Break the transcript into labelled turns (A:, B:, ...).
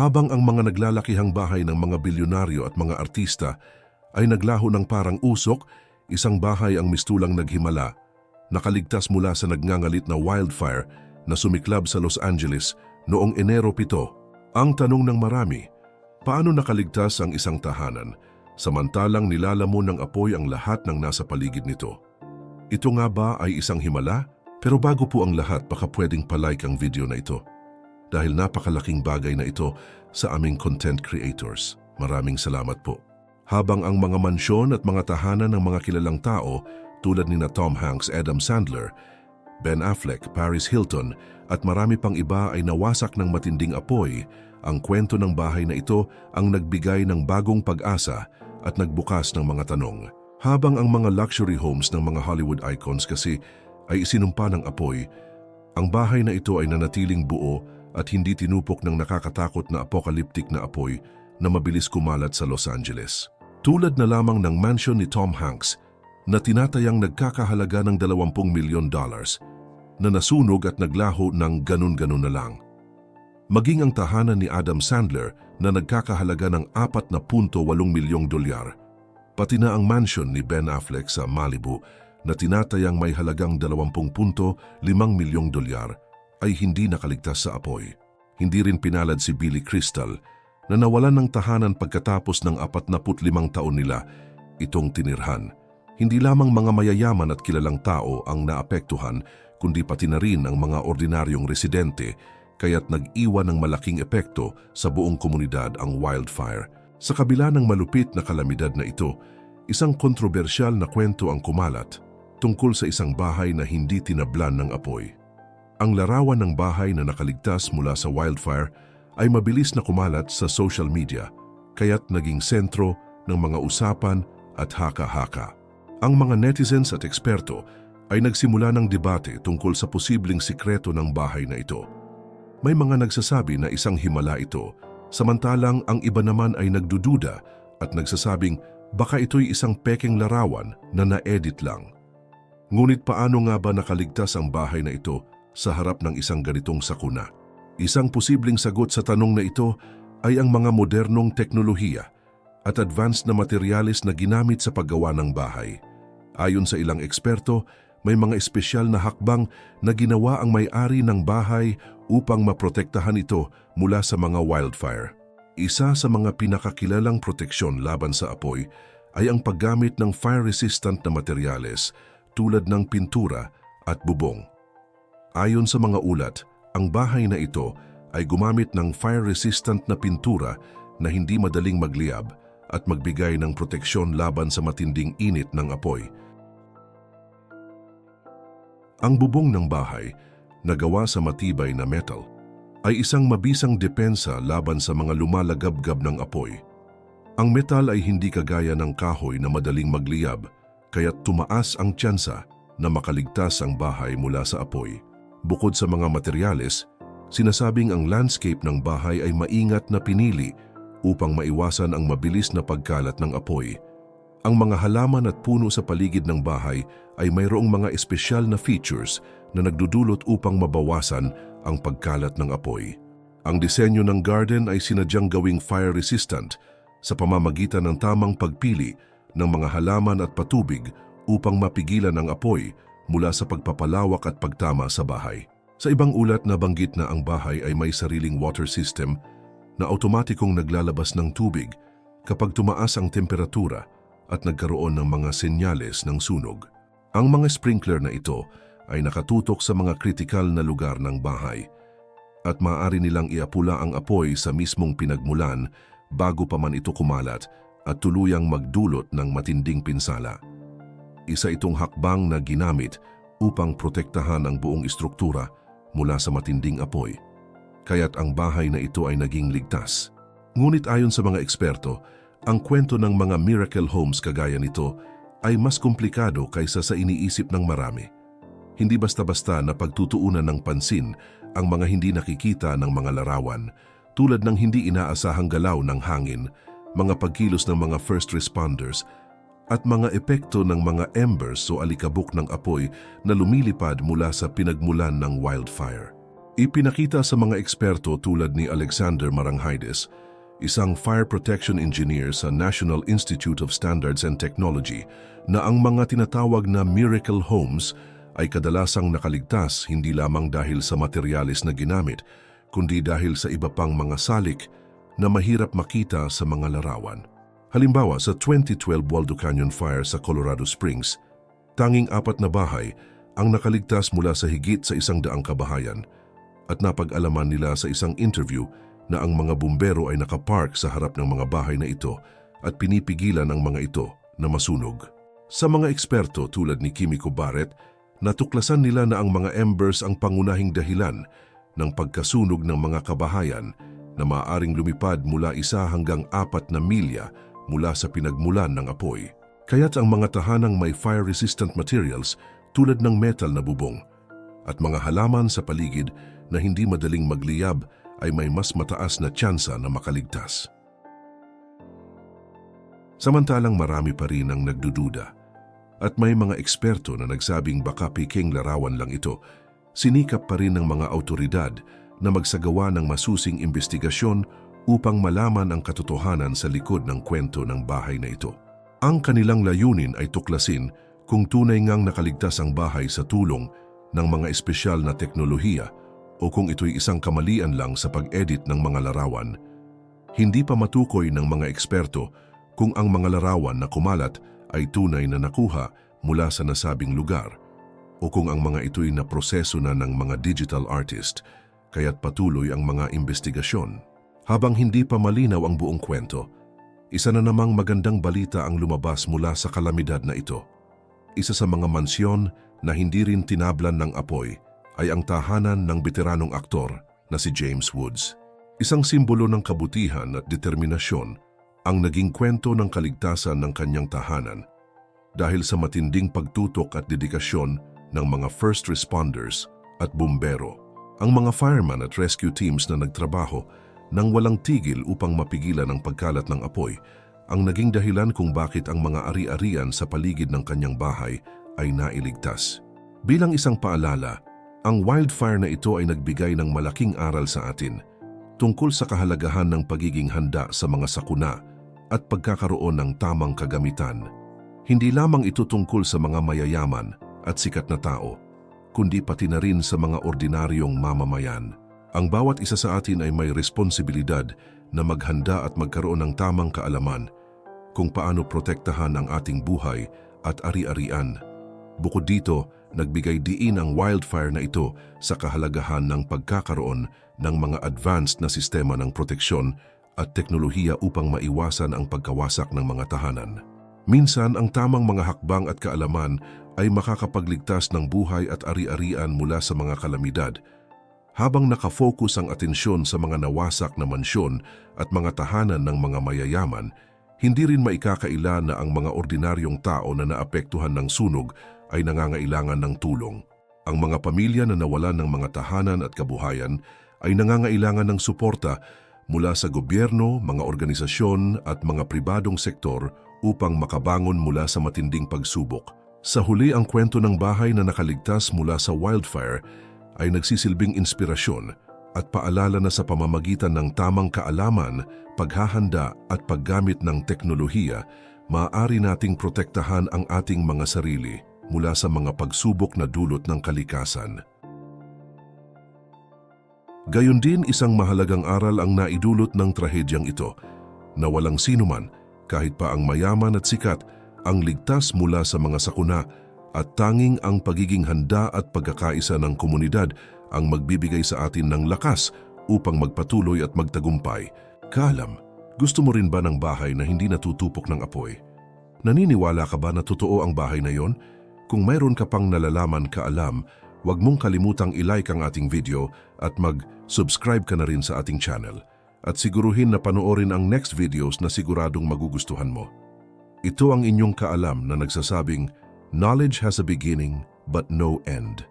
A: Habang ang mga naglalakihang bahay ng mga bilyonaryo at mga artista ay naglaho ng parang usok, isang bahay ang mistulang naghimala, nakaligtas mula sa nagngangalit na wildfire na sumiklab sa Los Angeles noong Enero 7. Ang tanong ng marami, paano nakaligtas ang isang tahanan samantalang nilalamon ng apoy ang lahat ng nasa paligid nito? Ito nga ba ay isang himala? Pero bago po ang lahat, baka pwedeng palike ang video na ito. Dahil napakalaking bagay na ito sa aming content creators. Maraming salamat po. Habang ang mga mansyon at mga tahanan ng mga kilalang tao tulad ni na Tom Hanks, Adam Sandler, Ben Affleck, Paris Hilton at marami pang iba ay nawasak ng matinding apoy, ang kwento ng bahay na ito ang nagbigay ng bagong pag-asa at nagbukas ng mga tanong. Habang ang mga luxury homes ng mga Hollywood icons kasi ay isinumpa ng apoy, ang bahay na ito ay nanatiling buo at hindi tinupok ng nakakatakot na apocalyptic na apoy na mabilis kumalat sa Los Angeles. Tulad na lamang ng mansion ni Tom Hanks na tinatayang nagkakahalaga ng 20 milyon dollars na nasunog at naglaho ng ganun-ganun na lang. Maging ang tahanan ni Adam Sandler na nagkakahalaga ng 4.8 milyong dolyar, pati na ang mansion ni Ben Affleck sa Malibu na tinatayang may halagang 20.5 milyong dolyar ay hindi nakaligtas sa apoy. Hindi rin pinalad si Billy Crystal na nawalan ng tahanan pagkatapos ng 45 taon nila itong tinirhan. Hindi lamang mga mayayaman at kilalang tao ang naapektuhan, kundi pati na rin ang mga ordinaryong residente, kaya't nag-iwan ng malaking epekto sa buong komunidad ang wildfire. Sa kabila ng malupit na kalamidad na ito, isang kontrobersyal na kwento ang kumalat tungkol sa isang bahay na hindi tinablan ng apoy. Ang larawan ng bahay na nakaligtas mula sa wildfire ay mabilis na kumalat sa social media, kaya't naging sentro ng mga usapan at haka-haka. Ang mga netizens at eksperto ay nagsimula ng debate tungkol sa posibleng sikreto ng bahay na ito. May mga nagsasabi na isang himala ito, samantalang ang iba naman ay nagdududa at nagsasabing baka ito'y isang pekeng larawan na na-edit lang. Ngunit paano nga ba nakaligtas ang bahay na ito sa harap ng isang ganitong sakuna? Isang posibleng sagot sa tanong na ito ay ang mga modernong teknolohiya at advanced na materyales na ginamit sa paggawa ng bahay. Ayon sa ilang eksperto, may mga espesyal na hakbang na ginawa ang may-ari ng bahay upang maprotektahan ito mula sa mga wildfire. Isa sa mga pinakakilalang proteksyon laban sa apoy ay ang paggamit ng fire-resistant na materyales tulad ng pintura at bubong. Ayon sa mga ulat, ang bahay na ito ay gumamit ng fire-resistant na pintura na hindi madaling magliab at magbigay ng proteksyon laban sa matinding init ng apoy. Ang bubong ng bahay, na gawa sa matibay na metal, ay isang mabisang depensa laban sa mga lumalagabgab ng apoy. Ang metal ay hindi kagaya ng kahoy na madaling magliyab, kaya tumaas ang tsansa na makaligtas ang bahay mula sa apoy. Bukod sa mga materyales, sinasabing ang landscape ng bahay ay maingat na pinili upang maiwasan ang mabilis na pagkalat ng apoy. Ang mga halaman at puno sa paligid ng bahay ay mayroong mga espesyal na features na nagdudulot upang mabawasan ang pagkalat ng apoy. Ang disenyo ng garden ay sinadyang gawing fire resistant sa pamamagitan ng tamang pagpili ng mga halaman at patubig upang mapigilan ang apoy mula sa pagpapalawak at pagtama sa bahay. Sa ibang ulat na banggit na ang bahay ay may sariling water system na automatikong naglalabas ng tubig kapag tumaas ang temperatura at nagkaroon ng mga senyales ng sunog. Ang mga sprinkler na ito ay nakatutok sa mga kritikal na lugar ng bahay at maaari nilang iapula ang apoy sa mismong pinagmulan bago pa man ito kumalat at tuluyang magdulot ng matinding pinsala. Isa itong hakbang na ginamit upang protektahan ang buong istruktura mula sa matinding apoy. Kaya't ang bahay na ito ay naging ligtas. Ngunit ayon sa mga eksperto, ang kwento ng mga miracle homes kagaya nito ay mas komplikado kaysa sa iniisip ng marami. Hindi basta-basta na pagtutuunan ng pansin ang mga hindi nakikita ng mga larawan tulad ng hindi inaasahang galaw ng hangin, mga pagkilos ng mga first responders at mga epekto ng mga embers o alikabok ng apoy na lumilipad mula sa pinagmulan ng wildfire. Ipinakita sa mga eksperto tulad ni Alexander Maranghides, isang fire protection engineer sa National Institute of Standards and Technology, na ang mga tinatawag na miracle homes ay kadalasang nakaligtas hindi lamang dahil sa materyales na ginamit, kundi dahil sa iba pang mga salik na mahirap makita sa mga larawan. Halimbawa, sa 2012 Waldo Canyon Fire sa Colorado Springs, tanging apat na bahay ang nakaligtas mula sa higit sa isang daang kabahayan at napag-alaman nila sa isang interview na ang mga bumbero ay nakapark sa harap ng mga bahay na ito at pinipigilan ang mga ito na masunog. Sa mga eksperto tulad ni Kimiko Barrett, natuklasan nila na ang mga embers ang pangunahing dahilan ng pagkasunog ng mga kabahayan na maaaring lumipad mula isa hanggang apat na milya mula sa pinagmulan ng apoy. Kaya't ang mga tahanang may fire-resistant materials tulad ng metal na bubong at mga halaman sa paligid na hindi madaling magliyab ay may mas mataas na tsansa na makaligtas. Samantalang marami pa rin ang nagdududa at may mga eksperto na nagsabing baka piking larawan lang ito, sinikap pa rin ng mga autoridad na magsagawa ng masusing investigasyon upang malaman ang katotohanan sa likod ng kwento ng bahay na ito. Ang kanilang layunin ay tuklasin kung tunay ngang nakaligtas ang bahay sa tulong ng mga espesyal na teknolohiya o kung ito'y isang kamalian lang sa pag-edit ng mga larawan. Hindi pa matukoy ng mga eksperto kung ang mga larawan na kumalat ay tunay na nakuha mula sa nasabing lugar o kung ang mga ito'y naproseso na ng mga digital artist kaya't patuloy ang mga investigasyon. Habang hindi pa malinaw ang buong kwento, isa na namang magandang balita ang lumabas mula sa kalamidad na ito. Isa sa mga mansyon na hindi rin tinablan ng apoy ay ang tahanan ng veteranong aktor na si James Woods. Isang simbolo ng kabutihan at determinasyon ang naging kwento ng kaligtasan ng kanyang tahanan dahil sa matinding pagtutok at dedikasyon ng mga first responders at bumbero. Ang mga fireman at rescue teams na nagtrabaho nang walang tigil upang mapigilan ang pagkalat ng apoy ang naging dahilan kung bakit ang mga ari-arian sa paligid ng kanyang bahay ay nailigtas. Bilang isang paalala, ang wildfire na ito ay nagbigay ng malaking aral sa atin tungkol sa kahalagahan ng pagiging handa sa mga sakuna at pagkakaroon ng tamang kagamitan. Hindi lamang ito tungkol sa mga mayayaman at sikat na tao, kundi pati na rin sa mga ordinaryong mamamayan. Ang bawat isa sa atin ay may responsibilidad na maghanda at magkaroon ng tamang kaalaman kung paano protektahan ang ating buhay at ari-arian. Bukod dito, nagbigay diin ang wildfire na ito sa kahalagahan ng pagkakaroon ng mga advanced na sistema ng proteksyon at teknolohiya upang maiwasan ang pagkawasak ng mga tahanan. Minsan, ang tamang mga hakbang at kaalaman ay makakapagligtas ng buhay at ari-arian mula sa mga kalamidad habang nakafocus ang atensyon sa mga nawasak na mansyon at mga tahanan ng mga mayayaman, hindi rin maikakaila na ang mga ordinaryong tao na naapektuhan ng sunog ay nangangailangan ng tulong. Ang mga pamilya na nawalan ng mga tahanan at kabuhayan ay nangangailangan ng suporta mula sa gobyerno, mga organisasyon at mga pribadong sektor upang makabangon mula sa matinding pagsubok. Sa huli ang kwento ng bahay na nakaligtas mula sa wildfire ay nagsisilbing inspirasyon at paalala na sa pamamagitan ng tamang kaalaman, paghahanda at paggamit ng teknolohiya, maaari nating protektahan ang ating mga sarili mula sa mga pagsubok na dulot ng kalikasan. Gayon din isang mahalagang aral ang naidulot ng trahedyang ito, na walang sinuman, kahit pa ang mayaman at sikat, ang ligtas mula sa mga sakuna at tanging ang pagiging handa at pagkakaisa ng komunidad ang magbibigay sa atin ng lakas upang magpatuloy at magtagumpay. Kalam, gusto mo rin ba ng bahay na hindi natutupok ng apoy? Naniniwala ka ba na totoo ang bahay na yon? Kung mayroon ka pang nalalaman kaalam, huwag mong kalimutang ilike ang ating video at mag-subscribe ka na rin sa ating channel. At siguruhin na panoorin ang next videos na siguradong magugustuhan mo. Ito ang inyong kaalam na nagsasabing, Knowledge has a beginning but no end.